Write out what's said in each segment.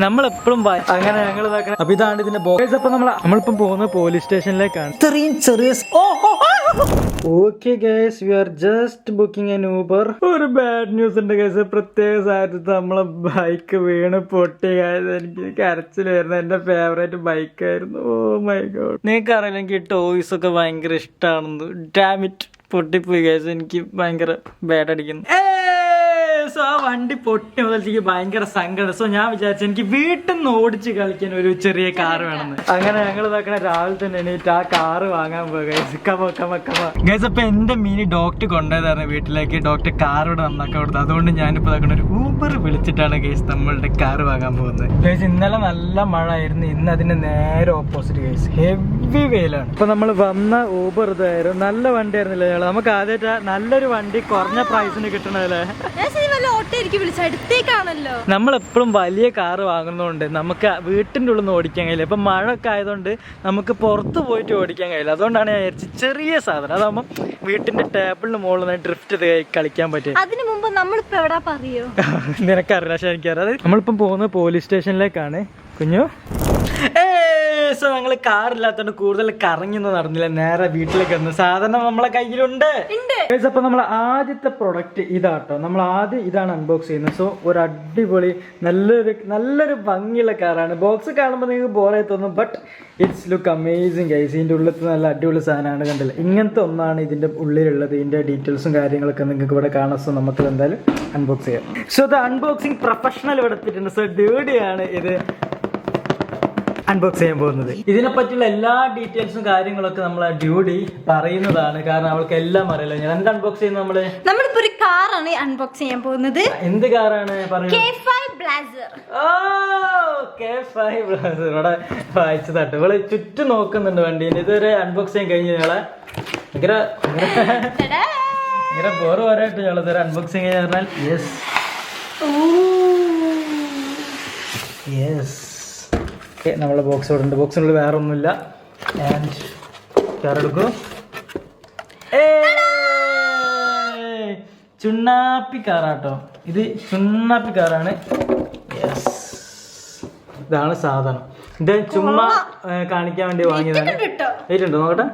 നമ്മളെപ്പോഴും അങ്ങനെ ഞങ്ങൾ അപ്പൊ ഇതാണ് ഇതിന്റെ ബോക്സ് അപ്പൊ നമ്മൾ നമ്മളിപ്പം പോകുന്ന പോലീസ് സ്റ്റേഷനിലേക്കാണ് ഇത്രയും ചെറിയ okay guys we are just booking N Uber ഒരു ബാഡ് ന്യൂസ് ഉണ്ട് ഗൈസ് പ്രത്യേക സാഹചര്യത്തിൽ നമ്മളെ ബൈക്ക് വീണ് പൊട്ടി. എനിക്ക് കരച്ചിൽ വരുന്ന എന്റെ ഫേവറേറ്റ് ബൈക്കായിരുന്നു ഓ മൈ ഗോഡ് നിങ്ങൾക്ക് അറിയില്ല എനിക്ക് ടോയ്സ് ഒക്കെ ഭയങ്കര ഇഷ്ടമാണെന്ന് ഡാമിറ്റ് പൊട്ടിപ്പോയി ഗൈസ് എനിക്ക് ഭയങ്കര ബാഡ് അടിക്കുന്നു. സോ ആ വണ്ടി പൊട്ടി മുതലേക്ക് ഭയങ്കര സങ്കടം. സോ ഞാൻ വിചാരിച്ചു എനിക്ക് വീട്ടിൽ നിന്ന് ഓടിച്ച് കളിക്കാൻ ഒരു ചെറിയ കാർ വേണമെന്ന് അങ്ങനെ ഞങ്ങൾ നോക്കണ രാവിലെ തന്നെ എണീറ്റ് ആ കാറ് വാങ്ങാൻ ഗൈസ് അപ്പൊ എന്റെ മീനി ഡോക്ടർ കൊണ്ടുപോയതായിരുന്നു വീട്ടിലേക്ക്. ഡോക്ടർ കാർ ഇവിടെ നന്നാക്കാൻ കൊടുത്തത്. അതുകൊണ്ട് ഞാനിപ്പോ നോക്കണ ഒരു ഊബർ വിളിച്ചിട്ടാണ് ഗൈസ് നമ്മളുടെ കാർ വാങ്ങാൻ പോകുന്നത്. ഗൈസ് ഇന്നലെ നല്ല മഴ ആയിരുന്നു ഇന്ന് അതിന്റെ നേരെ ഓപ്പോസിറ്റ് ഗൈസ് ഹെവി വെയിലാണ്. ഇപ്പൊ നമ്മൾ വന്ന ഊബർ ഇതായിരുന്നു. നല്ല വണ്ടി ആയിരുന്നില്ലേ നമുക്ക് ആദ്യമായിട്ട് നല്ലൊരു വണ്ടി കുറഞ്ഞ പ്രൈസിന് കിട്ടണല്ലേ ഞാൻ ശരി വല്ല ഓട്ടോ എനിക്ക് വിളിച്ച അടുത്തേക്കാണല്ലോ. നമ്മളെപ്പോഴും വലിയ കാറ് വാങ്ങുന്നതുകൊണ്ട് നമുക്ക് വീട്ടിന്റെ ഉള്ളിൽ നിന്ന് ഓടിക്കാൻ കഴിയില്ല. ഇപ്പം മഴ ഒക്കെ ആയതുകൊണ്ട് നമുക്ക് പുറത്ത് പോയിട്ട് ഓടിക്കാൻ കഴിയില്ല. അതുകൊണ്ടാണ് ഞാൻ വിചാരിച്ചത് ചെറിയ സാധനം. അതാകുമ്പോൾ വീട്ടിന്റെ ടേബിളിന് മുകളിൽ നിന്ന് ഡ്രിഫ്റ്റ് ചെയ്ത് കളിക്കാൻ പറ്റും അതിനു മുമ്പ് നമ്മളിപ്പോ എവിടെ പറയോ? നിനക്കറിയില്ല. പക്ഷെ എനിക്കറിയാം. അതായത് നമ്മളിപ്പം പോകുന്നത് പോലീസ് സ്റ്റേഷനിലേക്കാണ് കുഞ്ഞു. സോ ഞങ്ങൾ കാറില്ലാത്തതുകൊണ്ട് കൂടുതൽ കറങ്ങിയൊന്നും നടന്നില്ല. നേരെ വീട്ടിലേക്ക് വന്നു സാധനം നമ്മളെ കയ്യിലുണ്ട്. Guys, അപ്പൊ നമ്മൾ ആദ്യത്തെ പ്രൊഡക്റ്റ് ഇതാട്ടോ. നമ്മൾ ആദ്യം ഇതാണ് അൺബോക്സ് ചെയ്യുന്നത്. സോ ഒരു അടിപൊളി നല്ലൊരു നല്ലൊരു ഭംഗിയുള്ള കാറാണ് ബോക്സ് കാണുമ്പോൾ നിങ്ങൾക്ക് ബോറായി തോന്നും but it's look amazing guys ഇതിന്റെ ഉള്ളിലത്തെ നല്ല അടിപൊളി സാധനമാണ് കണ്ടില്ല? ഇങ്ങനത്തെ ഒന്നാണ് ഇതിന്റെ ഉള്ളിലുള്ളത്. ഇതിന്റെ ഡീറ്റെയിൽസും കാര്യങ്ങളൊക്കെ നിങ്ങൾക്ക് ഇവിടെ കാണാം. സോ നമുക്ക് എന്തായാലും അൺബോക്സ് ചെയ്യാം. സോ ഇത് അൺബോക്സിങ് പ്രൊഫഷണൽ ഇവിടെ എത്തിയിട്ടുണ്ട് സോ ഡ്യൂഡിയാണ് ഇത്. അൺബോക്സ് ചെയ്യാൻ പോകുന്നത്. ഇതിനെ പറ്റിയുള്ള എല്ലാ ഡീറ്റെയിൽസും കാര്യങ്ങളൊക്കെ നമ്മൾ ഡ്യൂഡി പറയുന്നതാണ്. കാരണം അവൾക്ക് എല്ലാം അറിയില്ല. ഞാൻ എന്ത് അൺബോക്സ് ചെയ്യുന്നത് നമ്മൾ? നമ്മളിപ്പോ ഒരു കാറാണ് അൺബോക്സ് ചെയ്യാൻ പോകുന്നത്. എന്ത് കാറാണ് ഇവിടെ വായിച്ചു തട്ട്. ഇവൾ ചുറ്റും നോക്കുന്നുണ്ട് വണ്ടി. ഇതുവരെ അൺബോക്സ് ചെയ്യാൻ കഴിഞ്ഞു ഞങ്ങളെ ഭയങ്കര ഭയങ്കര ബോറ് വരായിട്ട് ഞങ്ങൾ ഇതുവരെ അൺബോക്സിങ് ചെയ്യാൻ പറഞ്ഞാൽ യെസ് യെസ് നമ്മളെ ബോക്സ് ഇവിടെ ഉണ്ട് ബോക്സിനുള്ളിൽ വേറെ ഒന്നുമില്ല ആൻഡ് കാറെടുക്കൂ ചുണ്ണാപ്പി കാറാട്ടോ ഇത് ചുണ്ണാപ്പി കാറാണ് യെസ് ഇതാണ് സാധനം. ഇത് ചുമ്മാ കാണിക്കാൻ വേണ്ടി വാങ്ങിയതാണ്. വെയിറ്റ് ഉണ്ടോ നോക്കട്ടെ.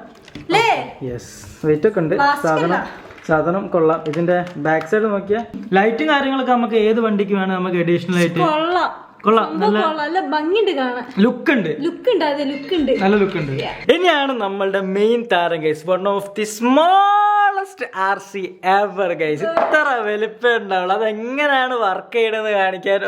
യെസ് വെയിറ്റ് ഒക്കെ ഉണ്ട്. സാധനം. സാധനം കൊള്ളാം. ഇതിന്റെ ബാക്ക് സൈഡ് നോക്കിയാൽ ലൈറ്റും കാര്യങ്ങളൊക്കെ നമുക്ക് ഏത് വണ്ടിക്ക് വേണം നമുക്ക് അഡീഷണൽ ആയിട്ട്? കൊള്ളാം. കൊള്ളാം. നല്ല ഭംഗിയുണ്ട് കാണാൻ. ലുക്ക് ഉണ്ട്. ലുക്ക് ഉണ്ട് അതെ ലുക്ക് ഉണ്ട്. നല്ല ലുക്ക് ഉണ്ട്. ഇനിയാണ് നമ്മളുടെ മെയിൻ താരം guys one of the smallest R C ever guys ഇത്ര വലിപ്പം ഉണ്ടാവുള്ളൂ അത് എങ്ങനെയാണ് വർക്ക് ചെയ്യണമെന്ന് കാണിക്കാൻ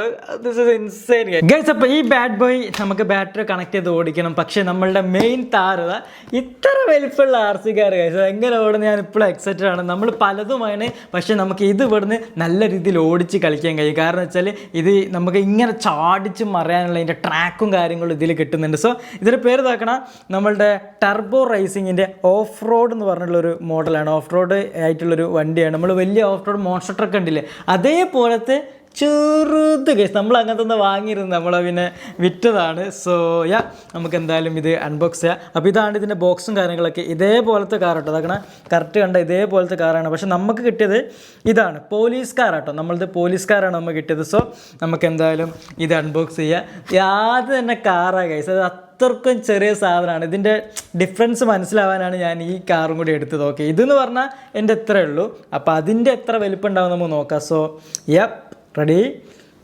ദിസ് ഇസ് ഇൻസൈൻ ഗൈസ് അപ്പൊ ഈ ബാഡ് ബോയ് നമുക്ക് ബാറ്ററി കണക്ട് ചെയ്ത് ഓടിക്കണം. പക്ഷെ നമ്മളുടെ മെയിൻ താരത ഇത്ര വലിപ്പമുള്ള ആർ സി കാർ ഗൈസ് എങ്ങനെ ഓടുന്ന ഞാൻ ഇപ്പോഴും എക്സൈറ്റഡ് ആണ്. നമ്മൾ പലതുമാണ് പക്ഷെ നമുക്ക് ഇത് ഇവിടുന്ന് നല്ല രീതിയിൽ ഓടിച്ച് കളിക്കാൻ കഴിയും. കാരണം വെച്ചാൽ ഇത് നമുക്ക് ഇങ്ങനെ ചാടിച്ച് മറിയാനുള്ള അതിന്റെ ട്രാക്കും കാര്യങ്ങളും ഇതിൽ കിട്ടുന്നുണ്ട്. സോ ഇതിന്റെ പേര് ഇതാക്കണം. നമ്മളുടെ ടർബോ റേസിങ്ങിന്റെ ഓഫ് റോഡ് എന്ന് പറഞ്ഞിട്ടുള്ളൊരു മോഡലാണ് ഓഫ് റോഡ് ആയിട്ടുള്ളൊരു വണ്ടിയാണ്. നമ്മൾ വലിയ ഓഫ് റോഡ് മോൺസ്റ്റർ ട്രക്ക് ഉണ്ടല്ലേ അതേപോലത്തെ ചെറുത് കേസ് നമ്മൾ അങ്ങനത്തെ ഒന്ന് വാങ്ങിയിരുന്നു. നമ്മൾ പിന്നെ വിറ്റതാണ്. സോ യാ നമുക്ക് എന്തായാലും ഇത് അൺബോക്സ് ചെയ്യാം. അപ്പോൾ ഇതാണ് ഇതിന്റെ ബോക്സും കാര്യങ്ങളൊക്കെ. ഇതേപോലത്തെ കാർ കേട്ടോ അതാക്കണ കറക്റ്റ് കണ്ട ഇതേപോലത്തെ കാറാണ് പക്ഷെ നമുക്ക് കിട്ടിയത് ഇതാണ്. പോലീസ് കാർ കേട്ടോ നമ്മളത് പോലീസ് കാറാണ് നമുക്ക് കിട്ടിയത്. സോ നമുക്ക് എന്തായാലും ഇത് അൺബോക്സ് ചെയ്യാം. ആദ്യം തന്നെ കാറാണ് കേസ് അത് അത്രക്കും ചെറിയ സാധനമാണ്. ഇതിന്റെ ഡിഫറൻസ് മനസ്സിലാവാനാണ് ഞാൻ ഈ കാറും കൂടി എടുത്തത്. ഓക്കെ ഇതെന്ന് പറഞ്ഞാൽ എന്റെ എത്രയേ ഉള്ളൂ. അപ്പോൾ അതിന്റെ എത്ര വലിപ്പം ഉണ്ടാവും നമുക്ക് നോക്കാം. So yup ready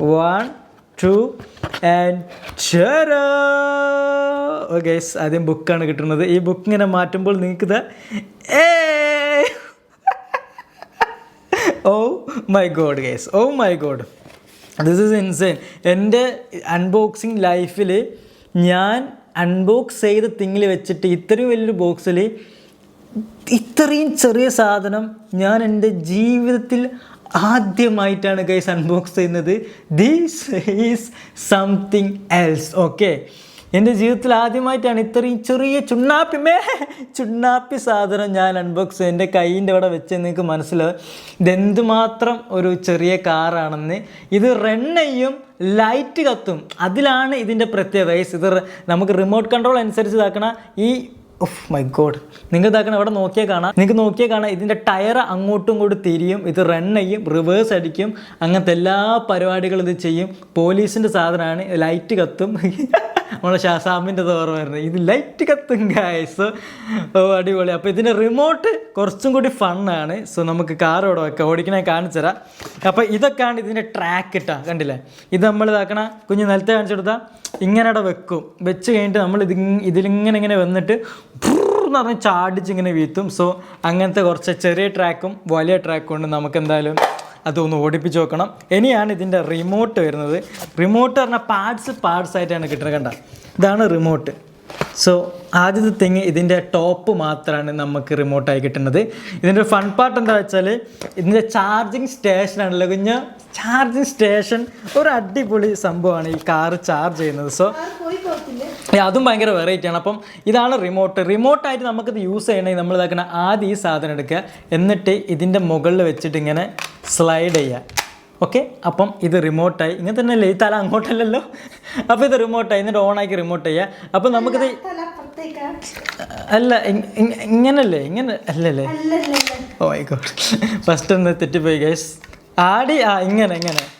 one two and guys ആദ്യം ബുക്കാണ് കിട്ടുന്നത്. ഈ ബുക്ക് ഇങ്ങനെ മാറ്റുമ്പോൾ നിങ്ങൾക്ക് ഏ! ഓ my god guys oh my god this is insane എന്റെ അൺബോക്സിങ് ലൈഫിൽ ഞാൻ അൺബോക്സ് ചെയ്ത തിങ്ങിൽ വെച്ചിട്ട് ഇത്രയും വലിയൊരു ബോക്സിൽ ഇത്രയും ചെറിയ സാധനം ഞാൻ എന്റെ ജീവിതത്തിൽ ആദ്യമായിട്ടാണ് ഗൈസ് അൺബോക്സ് ചെയ്യുന്നത്. This is something else okay എന്റെ ജീവിതത്തിൽ ആദ്യമായിട്ടാണ് ഇത്രയും ചെറിയ ചുണ്ണാപ്പി മേ ചുണ്ണാപ്പി സാധനം ഞാൻ അൺബോക്സ് എന്റെ കൈയിന്റെ അവിടെ വെച്ച് നിങ്ങൾക്ക് മനസ്സിലാവും ഇതെന്തുമാത്രം ഒരു ചെറിയ കാറാണെന്ന് ഇത് റെണ്ണയും ലൈറ്റ് കത്തും. അതിലാണ് ഇതിന്റെ പ്രത്യേകത ഇത് നമുക്ക് റിമോട്ട് കൺട്രോൾ അനുസരിച്ച് ഇതാക്കണ ഈ ഓഫ് മൈ ഗോഡ് നിങ്ങൾ ഇതാക്കണം ഇവിടെ നോക്കിയാൽ കാണാം. നിങ്ങൾക്ക് നോക്കിയാൽ കാണാം ഇതിന്റെ ടയർ അങ്ങോട്ടും ഇങ്ങോട്ടും തിരിയും. ഇത് റൺ ചെയ്യും റിവേഴ്സ് അടിക്കും. അങ്ങനത്തെ എല്ലാ പരിപാടികളും ഇത് ചെയ്യും. പോലീസിന്റെ സാധനമാണ് ലൈറ്റ് കത്തും. നമ്മളെ ഷാസാമിന്റെ ഓർമ്മ വരുന്നത്. ഇത് ലൈറ്റ് കത്തും ഗായസ് ഓ അടിപൊളി. അപ്പോൾ ഇതിന്റെ റിമോട്ട് കുറച്ചും കൂടി ഫണ്ണാണ് സോ നമുക്ക് കാർ ഇവിടെ വെക്കാം. ഓടിക്കണേ കാണിച്ചു തരാം. അപ്പോൾ ഇതൊക്കെയാണ് ഇതിന്റെ ട്രാക്ക് ഇട്ടാ. കണ്ടില്ലേ? ഇത് നമ്മൾ ഇതാക്കണ കുഞ്ഞ് നിലത്തെ കാണിച്ചു കൊടുത്താൽ ഇങ്ങനെ അവിടെ വെക്കും. വെച്ച് കഴിഞ്ഞിട്ട് നമ്മൾ ഇത് ഇതിലിങ്ങനെ ഇങ്ങനെ വന്നിട്ട് എന്ന് പറഞ്ഞ് ചാടിച്ച് ഇങ്ങനെ വീത്തും. സോ അങ്ങനത്തെ കുറച്ച് ചെറിയ ട്രാക്കും വലിയ ട്രാക്കും ഉണ്ട്. നമുക്ക് എന്തായാലും അതൊന്ന് ഓടിപ്പിച്ച് നോക്കണം ഇനിയാണ് ഇതിന്റെ റിമോട്ട് വരുന്നത്. റിമോട്ട് പറഞ്ഞാൽ പാർട്സ് പാർട്സ് ആയിട്ടാണ് കിട്ടുന്നത് കണ്ട? ഇതാണ് റിമോട്ട് സോ ആദ്യത്തെ തിങ് ഇതിന്റെ ടോപ്പ് മാത്രമാണ് നമുക്ക് റിമോട്ടായി കിട്ടുന്നത്. ഇതിന്റെ ഫൺ പാർട്ട് എന്താ വെച്ചാൽ ഇതിന്റെ ചാർജിങ് സ്റ്റേഷനാണല്ലോ കുഞ്ഞ് ചാർജിങ് സ്റ്റേഷൻ ഒരു അടിപൊളി സംഭവമാണ് ഈ കാർ ചാർജ് ചെയ്യുന്നത്. സോ അതും ഭയങ്കര വെറൈറ്റിയാണ് അപ്പം ഇതാണ് റിമോട്ട് റിമോട്ടായിട്ട് നമുക്കിത് യൂസ് ചെയ്യണമെങ്കിൽ നമ്മൾ ഇതാക്കുന്ന ആദ്യം ഈ സാധനം എടുക്കുക. എന്നിട്ട് ഇതിന്റെ മുകളിൽ വെച്ചിട്ട് ഇങ്ങനെ സ്ലൈഡ് ചെയ്യുക. ഓക്കെ അപ്പം ഇത് റിമോട്ടായി ഇങ്ങനെ തന്നെ അല്ലേ? ഈ തല അങ്ങോട്ടല്ലല്ലോ? അപ്പോൾ ഇത് റിമോട്ടായി എന്നിട്ട് ഓണാക്കി റിമോട്ട് ചെയ്യുക. അപ്പം നമുക്കിത് അല്ല ഇങ്- ഇങ്- ഇങ്ങനല്ലേ? ഇങ്ങനെ അല്ലല്ലേ? ഓ ആയിക്കോട്ടെ ഫസ്റ്റ് ഒന്ന് തെറ്റിപ്പോയി ഗൈസ് ആടി ആ ഇങ്ങനെ ഇങ്ങനെ.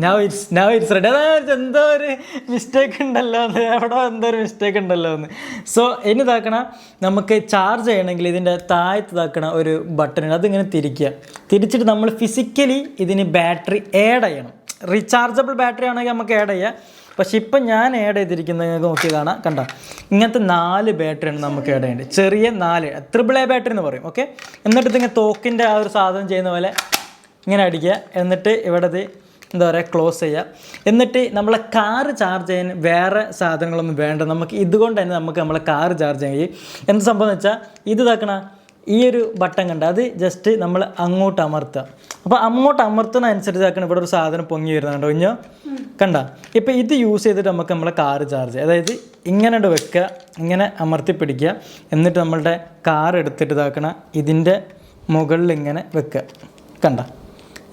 നൗ ഇറ്റ്സ് റെഡി അതായത് എന്തോ ഒരു മിസ്റ്റേക്ക് ഉണ്ടല്ലോ എന്ന്. എവിടെ എന്തോ ഒരു മിസ്റ്റേക്ക് ഉണ്ടല്ലോ എന്ന്. സോ ഇനി ഇതാക്കണ നമുക്ക് ചാർജ് ചെയ്യണമെങ്കിൽ ഇതിന്റെ താഴത്ത് ഇതാക്കണ ഒരു ബട്ടൺ ഉണ്ട്. അതിങ്ങനെ തിരിക്കുക. തിരിച്ചിട്ട് നമ്മൾ ഫിസിക്കലി ഇതിന് ബാറ്ററി ആഡ് ചെയ്യണം. റീചാർജബിൾ ബാറ്ററി ആണെങ്കിൽ നമുക്ക് ആഡ് ചെയ്യാം. പക്ഷെ ഇപ്പം ഞാൻ ആഡ് ചെയ്തിരിക്കുന്നത് നിങ്ങൾക്ക് നോക്കി കാണാം. കണ്ട? ഇങ്ങനത്തെ നാല് ബാറ്ററിയാണ് നമുക്ക് ആഡ് ചെയ്യേണ്ടത്. ചെറിയ നാല് ത്രിബിൾ എ ബാറ്ററി എന്ന് പറയും. ഓക്കെ എന്നിട്ട് ഇതിങ്ങനെ തോക്കിന്റെ ആ ഒരു സാധനം ചെയ്യുന്ന പോലെ ഇങ്ങനെ അടിക്കുക. എന്നിട്ട് ഇവിടെ എന്താ പറയുക ക്ലോസ് ചെയ്യുക എന്നിട്ട് നമ്മളെ കാർ ചാർജ് ചെയ്യാൻ വേറെ സാധനങ്ങളൊന്നും വേണ്ട. നമുക്ക് ഇതുകൊണ്ട് തന്നെ നമുക്ക് നമ്മളെ കാർ ചാർജ് ചെയ്യാൻ കഴിയും. എന്ത് സംഭവം എന്ന് വെച്ചാൽ ഇത് ഇതാക്കണ ഈ ഒരു ബട്ടൺ കണ്ട അത് ജസ്റ്റ് നമ്മൾ അങ്ങോട്ട് അമർത്തുക. അപ്പോൾ അങ്ങോട്ട് അമർത്തുന്ന അനുസരിച്ച് ആക്കണം ഇവിടെ ഒരു സാധനം പൊങ്ങി വരുന്നത് കണ്ടോ? ഇഞ്ഞോ? കണ്ട? ഇപ്പം ഇത് യൂസ് ചെയ്തിട്ട് നമുക്ക് നമ്മളെ കാർ ചാർജ് അതായത് ഇങ്ങനെ വെക്കുക ഇങ്ങനെ അമർത്തി പിടിക്കുക. എന്നിട്ട് നമ്മളുടെ കാർ എടുത്തിട്ട് ഇതാക്കണ ഇതിന്റെ മുകളിൽ ഇങ്ങനെ വെക്കുക. കണ്ട?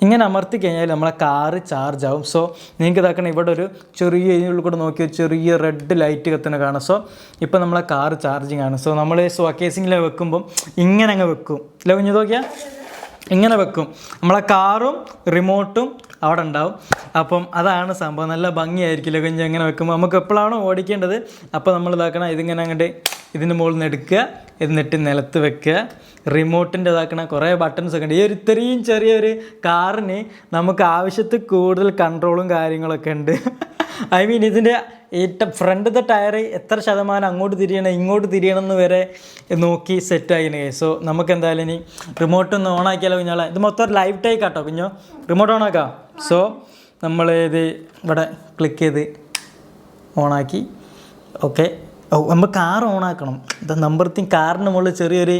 ഇങ്ങനെ അമർത്തി കഴിഞ്ഞാൽ നമ്മളെ കാറ് ചാർജ് ആവും. സോ നിങ്ങൾക്ക് ഇതാക്കണം ഇവിടെ ഒരു ചെറിയ ഇതിനുള്ളിൽ കൂടെ നോക്കി ചെറിയ റെഡ് ലൈറ്റ് കത്തുന്ന കാണാം. സോ ഇപ്പോൾ നമ്മളെ കാറ് ചാർജിങ് ആണ്. സോ നമ്മൾ സോ കേസിങ്ങിൽ വെക്കുമ്പം ഇങ്ങനെ അങ്ങ് വെക്കും. ഇല്ല കുഞ്ഞു നോക്കിയാൽ ഇങ്ങനെ വെക്കും. നമ്മളെ കാറും റിമോട്ടും അവിടെ ഉണ്ടാവും. അപ്പം അതാണ് സംഭവം. നല്ല ഭംഗിയായിരിക്കില്ല കുഞ്ഞ് ഇങ്ങനെ വെക്കുമ്പോൾ നമുക്ക് എപ്പോഴാണോ ഓടിക്കേണ്ടത് അപ്പോൾ നമ്മൾ ഇതാക്കണം ഇതിങ്ങനെ അങ്ങോട്ട് ഇതിന്റെ മുകളിൽ നിന്ന് എടുക്കുക എന്നിട്ട് നിലത്ത് വെക്കുക. റിമോട്ടിന്റെ ഇതാക്കണ കുറേ ബട്ടൺസ് ഒക്കെ ഉണ്ട്. ഈ ഒരു ഇത്രയും ചെറിയൊരു കാറിന് നമുക്ക് ആവശ്യത്തിൽ കൂടുതൽ കൺട്രോളും കാര്യങ്ങളൊക്കെ ഉണ്ട്. ഐ മീൻ ഇതിന്റെ ഏറ്റവും ഫ്രണ്ടത്തെ ടയർ എത്ര ശതമാനം അങ്ങോട്ട് തിരിയണം ഇങ്ങോട്ട് തിരിയണം എന്ന് വരെ നോക്കി സെറ്റായിന് സോ നമുക്ക് എന്തായാലും ഇനി റിമോട്ട് ഒന്ന് ഓൺ ആക്കിയാലോ കുഞ്ഞാളെ? ഇത് മൊത്തം ഒരു ലൈവ് ടേക്ക് ആട്ടോ കുഞ്ഞോ. റിമോട്ട് ഓൺ ആക്കാം. സോ നമ്മൾ ഇത് ഇവിടെ ക്ലിക്ക് ചെയ്ത് ഓണാക്കി ഓക്കെ നമ്മൾ കാർ ഓണാക്കണം ഇത് നമ്പർ തിങ് കാറിന് മുകളിൽ ചെറിയൊരു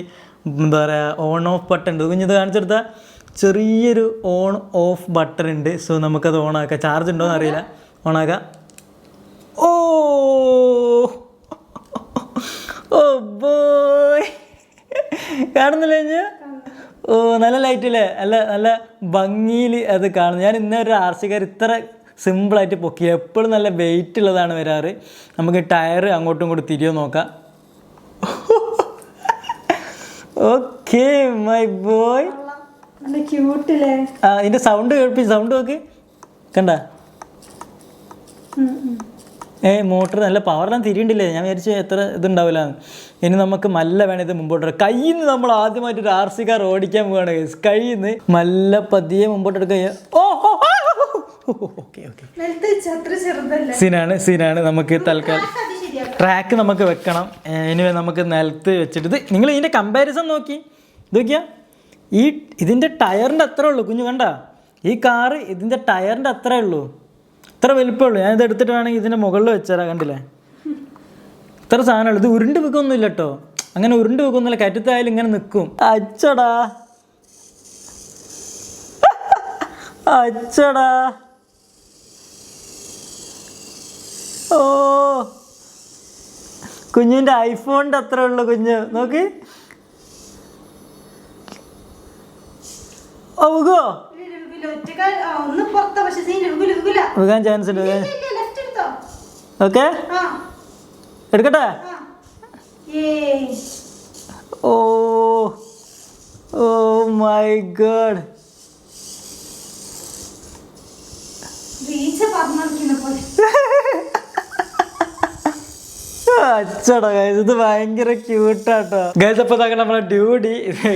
എന്താ പറയുക ഓൺ ഓഫ് ബട്ടൺ ഉണ്ട്. കുഞ്ഞിത് കാണിച്ചെടുത്താൽ ചെറിയൊരു ഓൺ ഓഫ് ബട്ടൺ ഉണ്ട്. സോ നമുക്കത് ഓണാക്കാം ചാർജ് ഉണ്ടോ എന്ന് അറിയില്ല ഓണാക്കാം ഓ! ഓ ബോയ് കാണുന്നില്ല ഞാൻ ഓ നല്ല ലൈറ്റ് അല്ലേ നല്ല നല്ല ഭംഗിയിൽ അത് കാണുന്നു. ഞാൻ ഇന്നൊരു ആർസിക്കാർ ആർ സിക്കാർ ഇത്ര സിമ്പിളായിട്ട് പൊക്കി. എപ്പോഴും നല്ല വെയിറ്റ് ഉള്ളതാണ് വരാറ്. നമുക്ക് ടയർ അങ്ങോട്ടും ഇങ്ങോട്ടും തിരിയോ നോക്കാം. ഓക്കെ മൈ ബോയ് ആ ഇതിന്റെ സൗണ്ട് കേൾപ്പി സൗണ്ട് നോക്ക്. കണ്ട? ഏ മോട്ടർ നല്ല പവറെല്ലാം തിരിയണ്ടില്ലേ ഞാൻ വിചാരിച്ചു എത്ര ഇതുണ്ടാവില്ല. ഇനി നമുക്ക് മല്ല വേണം ഇത് മുമ്പോട്ട് കയ്യിൽ നിന്ന് നമ്മൾ ആദ്യമായിട്ട് ഒരു ആർ സി കാർ ഓടിക്കാൻ പോവാണ് കയ്യിൽ നിന്ന് മല്ല പതിയെ മുമ്പോട്ട് എടുക്കുക ഓ ഓക്കെ ഓക്കെ. സീനാണ് സീനാണ്. നമുക്ക് തൽക്കാലം ട്രാക്ക് നമുക്ക് വെക്കണം. ഇനി നമുക്ക് നിലത്ത് വെച്ചിട്ട് ഇത് നിങ്ങൾ ഇതിന്റെ കമ്പാരിസൺ നോക്കി. ഇത് നോക്കിയാ? ഈ ഇതിന്റെ ടയറിന്റെ അത്ര ഉള്ളൂ കുഞ്ഞു കണ്ട? ഈ കാറ് ഇതിന്റെ ടയറിന്റെ അത്രേ ഉള്ളൂ. ഇത്ര വലിപ്പമുള്ളൂ. ഞാനിത് എടുത്തിട്ട് വേണമെങ്കിൽ ഇതിന്റെ മുകളിൽ വെച്ചാൽ കണ്ടില്ലേ? ഇത്ര സാധനമുള്ളൂ. ഇത് ഉരുണ്ട് വെക്കൊന്നുമില്ല കേട്ടോ അങ്ങനെ ഉരുണ്ട് വെക്കൊന്നുമില്ല. കറ്റത്തായാലും ഇങ്ങനെ നിൽക്കും അച്ചടാ. അച്ചടാ. ഓ. കുഞ്ഞിന്റെ ഐഫോണിന്റെ അത്ര ഉള്ളു കുഞ്ഞ്. നോക്ക്. ഓ ചാൻസ് ഉണ്ട്. ഓക്കെ എടുക്കട്ടെ? ഓ. Oh my god. പോലെ. അച്ചടാ ഗൈസ് ഇത് ഭയങ്കര ക്യൂട്ടാട്ടോ ഗൈസ് അപ്പൊ ഇതാക്കണം നമ്മളെ ഡ്യൂഡി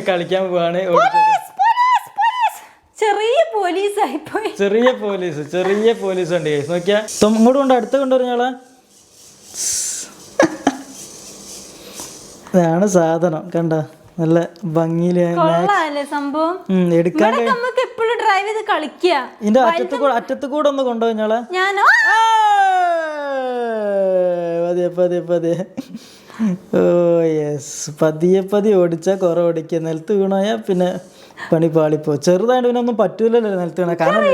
കളിക്കാൻ പോവാണ്. Police, police, police. ചെറിയ പോലീസായി പോയി ചെറിയ പോലീസ് ചെറിയ പോലീസ് ഉണ്ട് ഗൈസ് നോക്കിയാ ഇങ്ങോട്ട് കൊണ്ട് അടുത്ത് കൊണ്ടുവരുന്നയാളെ ഇതാണ് സാധനം കണ്ട? നല്ല ഭംഗിയിൽ സംഭവം? എടുക്കാൻ നമുക്ക് എപ്പോഴും ഡ്രൈവ് ചെയ്ത് കളിക്കുക ഇതിന്റെ അറ്റത്ത് കൂടെ അറ്റത്ത് കൂടെ ഒന്ന് കൊണ്ടുപോയി ഞാനോ? പതിയെ പതിയെ ഓ യെസ് പതിയെ പതിയെ ഓടിച്ചാൽ കുറേ ഓടിക്കുക. നിലത്ത് വീണായാൽ പിന്നെ പണി പാളിപ്പോ ചെറുതായിട്ട് പിന്നെ ഒന്നും പറ്റൂലല്ലോ നിലത്ത് വീണ കാരണം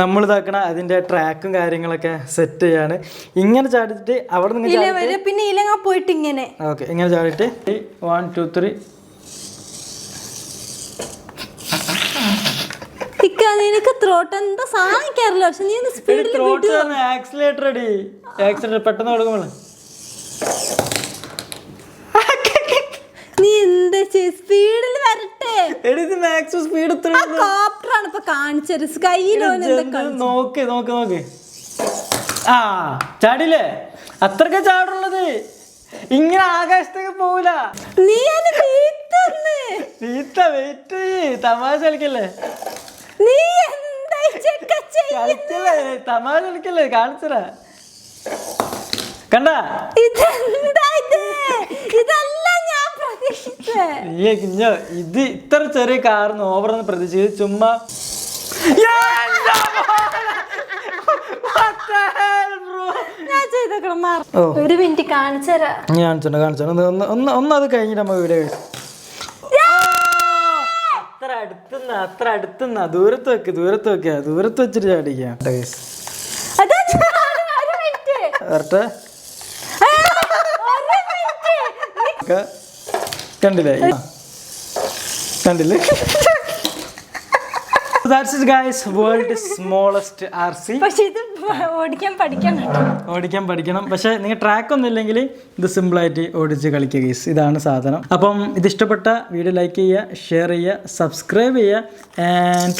നമ്മൾ ഇതാക്കണ അതിന്റെ ട്രാക്കും കാര്യങ്ങളൊക്കെ സെറ്റ് ചെയ്യാണ്. ഇങ്ങനെ ചാടിച്ചിട്ട് അവിടെ നിന്ന് പിന്നെ ഇലങ്ങ പോയിട്ട് ഇങ്ങനെ ഓക്കെ ഇങ്ങനെ ചാടിയിട്ട് വൺ ടു ത്രീ നിനക്ക് ത്രോട്ട് എന്താ സാധിക്കാറില്ല. പക്ഷെ നീ സ്പീഡിൽ ആക്സിലേറ്റർ അടി ആക്സിലേറ്റർ പെട്ടെന്ന് കൊടുക്കുമ്പോൾ നീ എന്താ സ്പീഡിൽ വരട്ടെ. എടി മാക്സിമം സ്പീഡ് എത്ര കോപ്റ്റർ ആണ് ഇപ്പൊ കാണിച്ചത്. ജന്തു നോക്ക് നോക്ക് നോക്ക്. ആ ചാടില്ലേ? അത്രയ്ക്ക് ചാടുള്ളത്. ഇങ്ങനെ ആകാശത്തേക്ക് പോവില്ല നീ തീത്ത വെയിറ്റ് തമാശ കളിക്കല്ലേ? നീ? കളിക്കല്ലേ? തമാശ കളിക്കല്ലേ? കാണിച്ചരാ കണ്ട? ഇത് ഇത്ര ചെറിയ കാറിന് ഓവറൊന്ന് പ്രതീക്ഷിച്ച് ചുമ്മാ. ഒരു മിനിറ്റ് കാണിച്ചരാ ഞാൻ കാണിച്ചോണ്ട് കാണിച്ചോണ്ട്. ഒന്ന് ഒന്ന് അത് കഴിഞ്ഞിട്ട് നമുക്ക് വീഡിയോ അത്ര അടുത്തുന്ന അത്ര അടുത്തുന്ന ദൂരത്ത് വെക്ക് ദൂരത്ത് വെക്കുക ദൂരത്ത് വെച്ചിട്ട് ചാടിക്കാം. വരട്ടെ ആ, ഒരു മിനിറ്റ് ഒക്കെ കണ്ടില്ലേ. കണ്ടില്ലേ? That's it guys world smallest R C പക്ഷെ ഇത് ഓടിക്കാൻ പഠിക്കണം പക്ഷെ ഓടിക്കാൻ പഠിക്കണം. പക്ഷേ നിങ്ങൾ ട്രാക്ക് ഒന്നും ഇല്ലെങ്കിൽ ഇത് സിമ്പിളായിട്ട് ഓടിച്ച് കളിക്കുക ഗീസ് ഇതാണ് സാധനം. അപ്പം ഇത് ഇഷ്ടപ്പെട്ട വീഡിയോ ലൈക്ക് ചെയ്യുക ഷെയർ ചെയ്യുക സബ്സ്ക്രൈബ് ചെയ്യുക ആൻഡ്